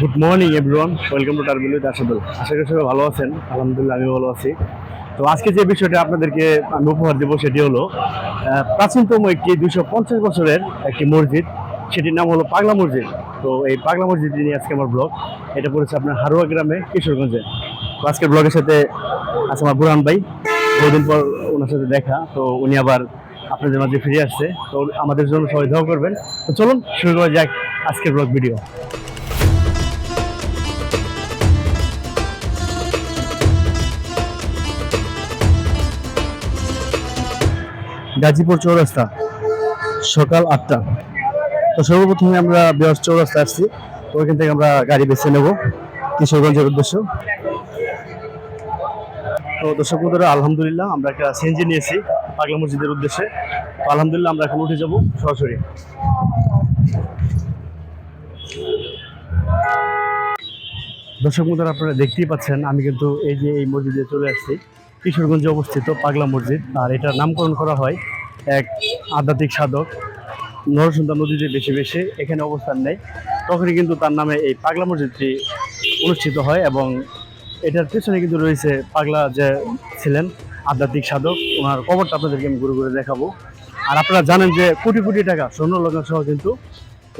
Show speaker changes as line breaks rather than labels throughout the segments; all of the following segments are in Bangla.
Good morning everyone welcome to terminal Asadul আশা করি সবাই ভালো আছেন। আলহামদুলিল্লাহ আমি ভালো আছি। তো আজকে যে বিষয়টা আপনাদেরকে আমি উপহার দেবো সেটি হলো প্রাচীনতম একটি দুশো পঞ্চাশ বছরের একটি মসজিদ। সেটির নাম হলো পাগলা মসজিদ। তো এই পাগলা মসজিদ নিয়ে আজকে আমার ব্লগ। এটা পড়েছে আপনার হারোয়া গ্রামে, কিশোরগঞ্জে। তো আজকের ব্লগের সাথে আছে আমার বুরহান ভাই। বহুদিন পর ওনার সাথে দেখা। তো উনি আবার আপনাদের মাঝে ফিরে আসছে। তো আমাদের জন্য সবাই দোয়া করবেন। তো চলুন, শুরু করা যাক আজকের ব্লগ ভিডিও। গাজীপুর চৌরাস্তা, সকাল আটটা। তো সর্বপ্রথমে আমরা বিহার চৌরাস্তা আসছি। তো ওইখান থেকে আমরা গাড়ি বেছে নেব কিশোরগঞ্জের উদ্দেশ্য। তো দর্শক বন্ধুরা, আলহামদুলিল্লাহ আমরা একটা সিএনজি নিয়েছি পাগলা মসজিদের উদ্দেশ্যে। আলহামদুলিল্লাহ আমরা এখন উঠে যাব সরাসরি। দর্শক বন্ধুরা, আপনারা দেখতেই পাচ্ছেন, আমি কিন্তু এই যে এই মসজিদে চলে আসছি। কিশোরগঞ্জে অবস্থিত পাগলা মসজিদ। আর এটার নামকরণ করা হয় এক আধ্যাত্মিক সাধক নরসুন্দর নদীতে বেশি বেশি এখানে অবস্থান নেয়। তখনই কিন্তু তার নামে এই পাগলা মসজিদটি অনুষ্ঠিত হয় এবং এটার পেছনে কিন্তু রয়েছে পাগলা যে ছিলেন আধ্যাত্মিক সাধক, ওনার কবরটা আপনাদেরকে আমি ঘুরে ঘুরে দেখাবো। আর আপনারা জানেন যে কোটি কোটি টাকা স্বর্ণ লগ্ন সহ কিন্তু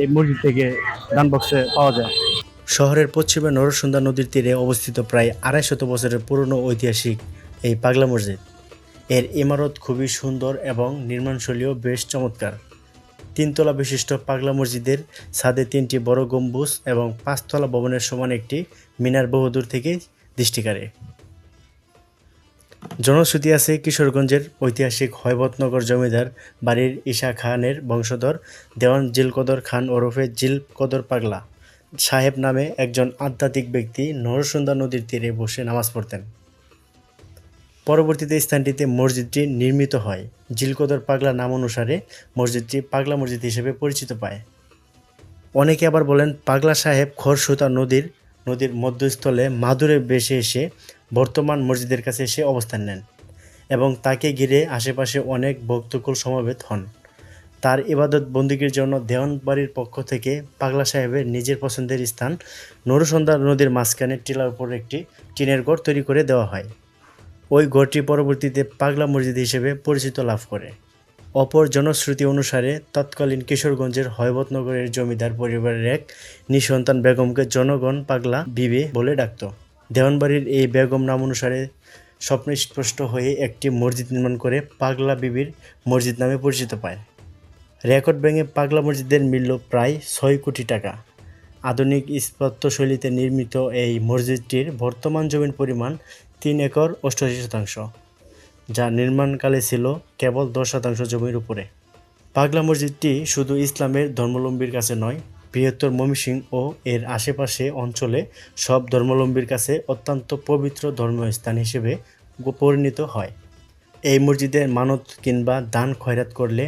এই মসজিদ থেকে দান বক্সে পাওয়া যায়।
শহরের পশ্চিমে নরসুন্দা নদীর তীরে অবস্থিত প্রায় আড়াইশত বছরের পুরনো ঐতিহাসিক এই পাগলা মসজিদ। এর ইমারত খুবই সুন্দর এবং নির্মাণশৈলীও বেশ চমৎকার। তিনতলা বিশিষ্ট পাগলা মসজিদের ছাদে তিনটি বড় গম্বুজ এবং পাঁচতলা ভবনের সমান একটি মিনার বহুদূর থেকে দৃষ্টি কাড়ে। জনশ্রুতি আছে কিশোরগঞ্জের ঐতিহাসিক হয়বতনগর জমিদার বাড়ির ঈশা খানের বংশধর দেওয়ান জিলকদর খান ওরফে জিলকদর পাগলা। সাহেব নামে একজন আধ্যাত্মিক ব্যক্তি নরসুন্দা নদীর তীরে বসে নামাজ পড়তেন। পরবর্তীতে স্থানটিতে মসজিদটি নির্মিত হয়। জিলকদর পাগলা নাম অনুসারে মসজিদটি পাগলা মসজিদ হিসেবে পরিচিত পায়। অনেকে আবার বলেন পাগলা সাহেব খরসুতা নদীর নদীর মধ্যস্থলে মাদুরে বেশে এসে বর্তমান মসজিদের কাছে এসে অবস্থান নেন এবং তাকে ঘিরে আশেপাশে অনেক ভক্তকুল সমবেত হন। তার ইবাদত বন্দীগীর জন্য দেওয়ানবাড়ির পক্ষ থেকে পাগলা সাহেবের নিজের পছন্দের স্থান নরসন্ধ্যা নদীর মাঝখানে টিলার উপর একটি টিনের ঘর তৈরি করে দেওয়া হয়। ওই ঘরটি পরবর্তীতে পাগলা মসজিদ হিসেবে পরিচিত লাভ করে। অপর জনশ্রুতি অনুসারে তৎকালীন কিশোরগঞ্জের হয়বতনগরের জমিদার পরিবারের এক নিঃসন্তান বেগমকে জনগণ পাগলা বিবে বলে ডাকত। দেওয়ানবাড়ির এই বেগম নাম অনুসারে স্বপ্নে স্পষ্ট হয়ে একটি মসজিদ নির্মাণ করে পাগলা বিবির মসজিদ নামে পরিচিত পায়। রেকর্ড ভেঙে পাগলা মসজিদের মূল্য প্রায় ছয় কোটি টাকা। আধুনিক স্থাপত্যশৈলীতে নির্মিত এই মসজিদটির বর্তমান জমির পরিমাণ তিন একর অষ্টআশি শতাংশ, যা নির্মাণকালে ছিল কেবল দশ শতাংশ জমির উপরে। পাগলা মসজিদটি শুধু ইসলামের ধর্মলম্বীর কাছে নয়, বৃহত্তর ময়মনসিং ও এর আশেপাশে অঞ্চলে সব ধর্মলম্বীর কাছে অত্যন্ত পবিত্র ধর্মীয় স্থান হিসেবে পরিণত হয়। এই মসজিদের মানত কিংবা দান খয়রাত করলে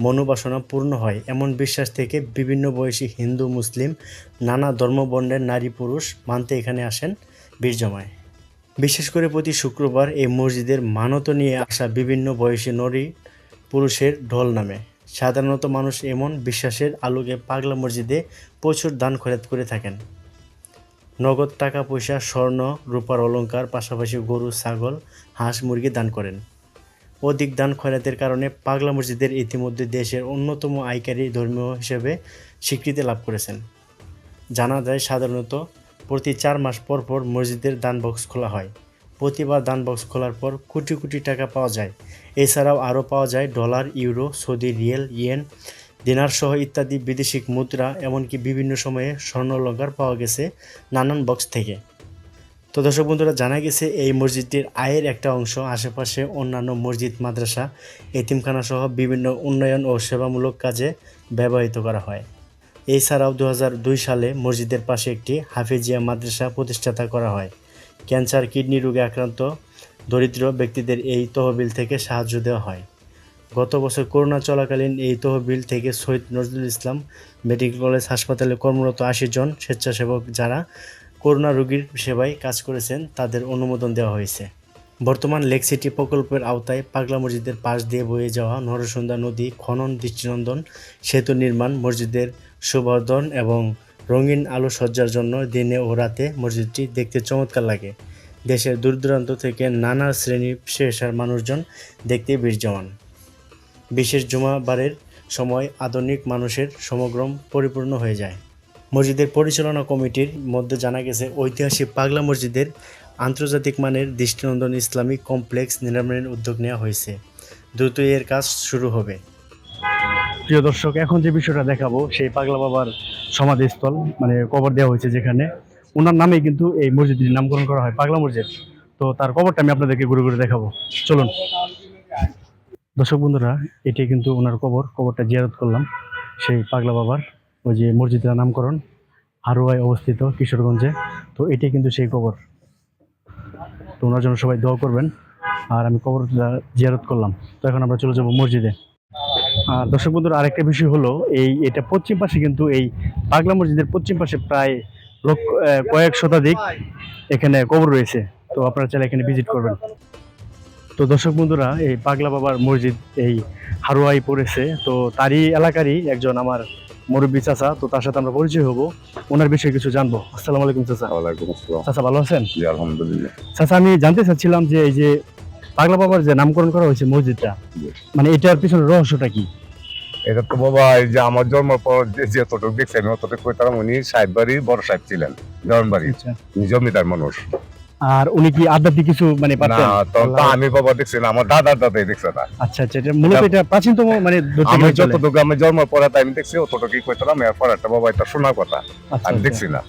মনোবাসনা পূর্ণ হয় এমন বিশ্বাস থেকে বিভিন্ন বয়সী হিন্দু, মুসলিম, নানা ধর্মবর্ণের নারী পুরুষ মানতে এখানে আসেন বীর জমায় বিশেষ করে প্রতি শুক্রবার এই মসজিদের মানত নিয়ে আসা বিভিন্ন বয়সী নরী পুরুষের ঢোল নামে। সাধারণত মানুষ এমন বিশ্বাসের আলোকে পাগলা মসজিদে প্রচুর দান খরচ করে থাকেন। নগদ টাকা, পয়সা, স্বর্ণ, রূপার অলংকার, পাশাপাশি গরু, ছাগল, হাঁস, মুরগি দান করেন। অধিক দান খয়রাতের কারণে পাগলা মসজিদের ইতিমধ্যে দেশের অন্যতম আয়কারী ধর্মীয় হিসেবে স্বীকৃতি লাভ করেছেন। জানা যায় সাধারণত প্রতি চার মাস পর পর মসজিদের দান বক্স খোলা হয়। প্রতিবার দান বক্স খোলার পর কোটি কোটি টাকা পাওয়া যায়। এছাড়াও আরও পাওয়া যায় dollar, euro, Saudi riyal, yen, dinar সহ ইত্যাদি বিদেশি মুদ্রা, এমনকি বিভিন্ন সময়ে স্বর্ণ অলঙ্কার পাওয়া গেছে নানান বক্স থেকে। তো দর্শক বন্ধুরা, জানা গেছে এই মসজিদটির আয়ের একটা অংশ, আশেপাশে অন্যান্য মসজিদ, মাদ্রাসা, এতিমখানা সহ বিভিন্ন উন্নয়ন ও সেবামূলক কাজে ব্যবহৃত করা হয়। এছাড়াও দু হাজার দুই সালে মসজিদের পাশে একটি হাফিজিয়া মাদ্রাসা প্রতিষ্ঠাতা করা হয়। ক্যান্সার, কিডনি রোগে আক্রান্ত দরিদ্র ব্যক্তিদের এই তহবিল থেকে সাহায্য দেওয়া হয়। গত বছর করোনা চলাকালীন এই তহবিল থেকে শহীদ নজরুল ইসলাম মেডিকেল কলেজ হাসপাতালে কর্মরত আশি জন স্বেচ্ছাসেবক যারা করোনা রোগীর সেবায় কাজ করেছেন, তাদের অনুমোদন দেওয়া হয়েছে। বর্তমান লেক সিটি প্রকল্পের আওতায় পাগলা মসজিদের পাশ দিয়ে বয়ে যাওয়া নরসুন্দা নদী খনন দৃষ্টিনন্দন সেতু নির্মাণ মসজিদের সুবর্ধন এবং
রঙিন আলো সজ্জার জন্য দিনে ও রাতে মসজিদটি দেখতে চমৎকার লাগে। দেশের দূর দূরান্ত থেকে নানা শ্রেণি পেশার মানুষজন দেখতে জমান বিশেষ জুমাবারের সময় আধুনিক মানুষের সমগ্রম পরিপূর্ণ হয়ে যায়। মসজিদের পরিচালনা কমিটির মধ্যে জানা গেছে, ঐতিহাসিক পাগলা মসজিদের আন্তর্জাতিক মানের দৃষ্টিনন্দন ইসলামিক কমপ্লেক্স নির্মাণের উদ্যোগ নেওয়া হয়েছে। দ্রুতই এর কাজ শুরু হবে।
প্রিয় দর্শক, এখন যে বিষয়টা দেখাবো, সেই পাগলা বাবার সমাধিস্থল মানে কবর দেওয়া হয়েছে যেখানে। ওনার নামে কিন্তু এই মসজিদটির নামকরণ করা হয়, পাগলা মসজিদ। তো তার কবরটা আমি আপনাদেরকে ঘুরে ঘুরে দেখাবো। চলুন। দর্শক বন্ধুরা, এটি কিন্তু ওনার কবর, কবরটা জিয়ারত করলাম সেই পাগলা বাবার ওই যে মসজিদের নামকরণ, হারোয়ায় অবস্থিত কিশোরগঞ্জে। তো এটি কিন্তু সেই কবর। তো ওনার জন্য সবাই দোয়া করবেন। আর আমি কবরটা জিয়ারত করলাম। তো এখন আমরা চলে যাব মসজিদে। আর দর্শক বন্ধুরা আরেকটা বিষয় হলো এই এটা পশ্চিম পাশে কিন্তু এই পাগলা মসজিদের পশ্চিম পাশে প্রায় লক্ষ কয়েক শতাধিক এখানে কবর রয়েছে। তো আপনারা চাইলে এখানে ভিজিট করবেন। তো দর্শক বন্ধুরা এই পাগলা বাবার মসজিদ এই হারুয়াই পড়েছে। তো তারই এলাকারই একজন আমার মুরব্বী চাচা তো তার সাথে আমরা পরিচয় হব। ওনার বিষয়ে কিছু জানব। আসসালামু আলাইকুম চাচা।
ওয়ালাইকুম আসসালাম।
চাচা ভালো আছেন?
জি আলহামদুলিল্লাহ।
চাচা আমি জানতে চাচ্ছিলাম যে এই যে পাগলা বাবার যে নামকরণ করা হয়েছে মসজিদটা মানে এটার পিছনে রহস্যটা কি?
এটা তো বাবা এই যে আমার জন্মের পর যে যতটুকু দেখছি আমি অতটুকু কইতাম উনি সাহেব বাড়ি বড় সাহেব ছিলেন জন্মবাড়ি
আচ্ছা।
জমিদার মানুষ।
আর উনি কি আধ্যাত্মিক কিছু মানে
না
পারতেন?
তখন তো আমি বাবা দেখছি না আমার দাদার দাদাই দেখছে না।
আচ্ছা আচ্ছা এটা মূলত এটা প্রাচীনতম মানে
আমি। যতটুকু আমি জন্মের পরে তাই আমি দেখছি অতটুকু কইতাম এরপর একটা বাবা এটা শোনার কথা।
আচ্ছা,
আমি
আচ্ছা।
দেখছি না।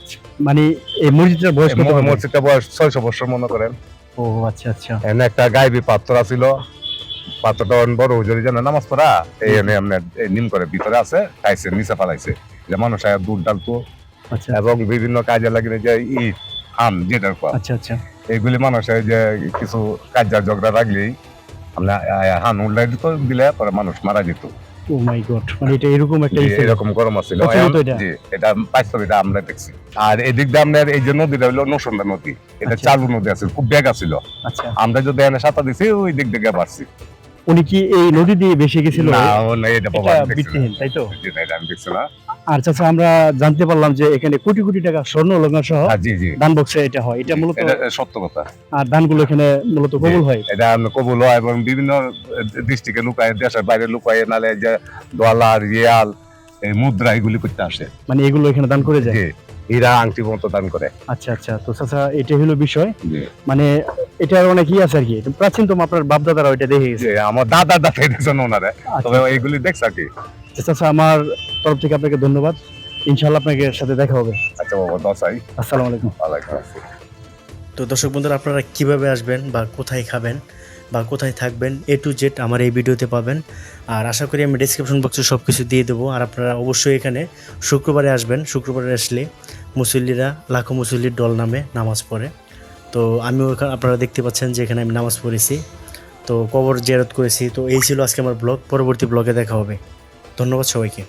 মানে এই মসজিদটার বয়স কত হবে?
মসজিদটা বয়স ছয়শো বছর মনে করেন।
ও আচ্ছা আচ্ছা।
এনে একটা গাইবি পাত্র আছিল। পাত্রটা বড় নামাজ পড়া। এই এনে নিম করে ভিতরে আছে নিচে ফালাইছে। যে মানুষ আয়া দুধ ডালতো
আচ্ছা।
এবং বিভিন্ন কাজে লাগিয়ে যে ই হাম যেটার
আচ্ছা আচ্ছা।
এইগুলি মানুষের যে কিছু কাজের ঝগড়া রাখলেই আমরা হান উল্লাই দিত দিলে পরে মানুষ মারা যেত।
ও মাই গড মানে এটা এরকম একটা
এরকম গরম আছিল জি এটা। বাস্তব এটা আমরা দেখছি। আর এদিক দিয়ে আমরা এই যে নদীটা হলো নসন্দা নদী এটা
আচ্ছা।
চালু নদী আছে খুব বেগ আছিল।
আচ্ছা।
আমরা যদি এনে সাঁতার দিছি ওই দিক থেকে পারছি
উনি কি এই নদী দিয়ে বেশি গেছিল?
না না। এটা
তাই তো?
এটা আমি দেখছি না।
আর চাচা আমরা জানতে পারলাম যে এখানে কোটি কোটি টাকা স্বর্ণ সহ
হ্যাঁ,
দান বক্সে এটা হয়। এটা মূলত
সত্য কথা।
আর দানগুলো এখানে মূলত কবুল হয়।
এটা কবুল হয় এবং বিভিন্ন ডিস্ট্রিক্টে লুকায় দেশের বাইরে লুকায় নালে যে ডলার রিয়াল এই মুদ্রা এগুলি করতে আসে।
মানে এগুলো এখানে দান করে যায়?
হীরা আংটি মতো দান করে।
আচ্ছা আচ্ছা। তো চাচা এটা হলো বিষয়। মানে এটার অনেক ই আছে আর কি। এটা প্রাচীনতম আপনার বাপ দাদারা ওইটা দেখে গেছে।
আমার দাদা দাদা দেখছেন ওনারে।
আচ্ছা।
তবে এইগুলি দেখছে আর কি।
চাচা আমার তরফ থেকে আপনাকে ধন্যবাদ। ইনশাল্লাহ আপনাকে সাথে দেখা হবে।
আচ্ছা বাবা দশাই
আসসালামু আলাইকুম।
ওয়ালাইকুম আসসালাম।
তো দর্শক বন্ধুরা আপনারা কীভাবে আসবেন বা কোথায় খাবেন বা কোথায় থাকবেন এ টু জেড আমার এই ভিডিওতে পাবেন। আর আশা করি আমি ডিসক্রিপশন বক্সে সব কিছু দিয়ে দেবো। আর আপনারা অবশ্যই এখানে শুক্রবারে আসবেন। শুক্রবারে আসলে মুসল্লিরা লাখো মুসল্লির দল নামে নামাজ পড়ে। তো আমিও এখানে আপনারা দেখতে পাচ্ছেন যে এখানে আমি নামাজ পড়েছি। তো কবর জেরত করেছি। তো এই ছিল আজকে আমার ব্লগ। পরবর্তী ব্লগে দেখা হবে। ধন্যবাদ সবাইকে।